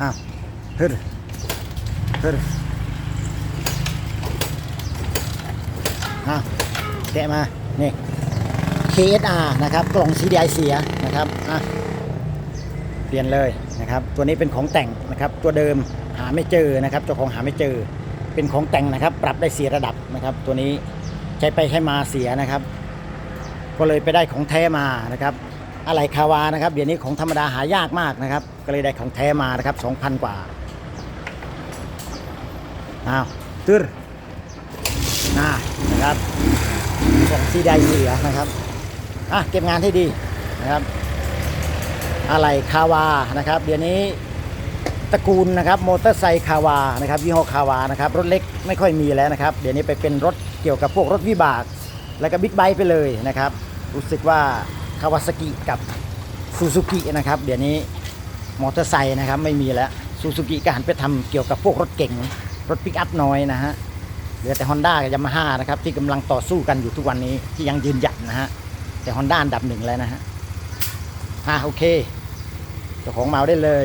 อ้าวฮึดฮึดอ้าวแกะมานี่ KSR นะครับ กล่อง CDI เสียนะครับอะเปลี่ยนเลยนะครับ ตัวนี้เป็นของแต่งนะครับ ตัวเดิมหาไม่เจอนะครับ เจ้าของหาไม่เจอ เป็นของแต่งนะครับ ปรับได้เสียระดับนะครับ ตัวนี้ใช้ไปใช้มาเสียนะครับ ก็เลยไปได้ของแท้มานะครับ อะไรคาวานะครับเดี๋ยวนี้ของธรรมดาหายากมากนะครับ ก็เลยได้ของแท้มานะครับ2,000 กว่าอ้าวตื้อน่านะครับของซีไดเสียนะครับอะเก็บงานให้ดีนะครับอะไรคาวานะครับ เดี๋ยวนี้ตระกูลนะครับมอเตอร์ไซค์คาวานะครับยี่ห้อคาวานะครับรถเล็กไม่ค่อยมีแล้วนะครับ เดี๋ยวนี้ไปเป็นรถเกี่ยวกับพวกรถวิบาก แล้วก็บิ๊กไบค์ไปเลยนะครับ รู้สึกว่า คาวาซากิกับซูซูกินะครับเดี๋ยวนี้มอเตอร์ไซค์นะครับไม่มีแล้วซูซูกิก็หันไปทำเกี่ยวกับพวกรถเก่งรถปิกอัพน้อยนะฮะเหลือแต่ฮอนด้ากับยามาฮ่านะครับที่กำลังต่อสู้กันอยู่ทุกวันนี้ที่ยังยืนหยัดนะฮะแต่ฮอนด้าอันดับหนึ่งแล้วนะฮะอะโอเคเจ้าของเมาได้เลย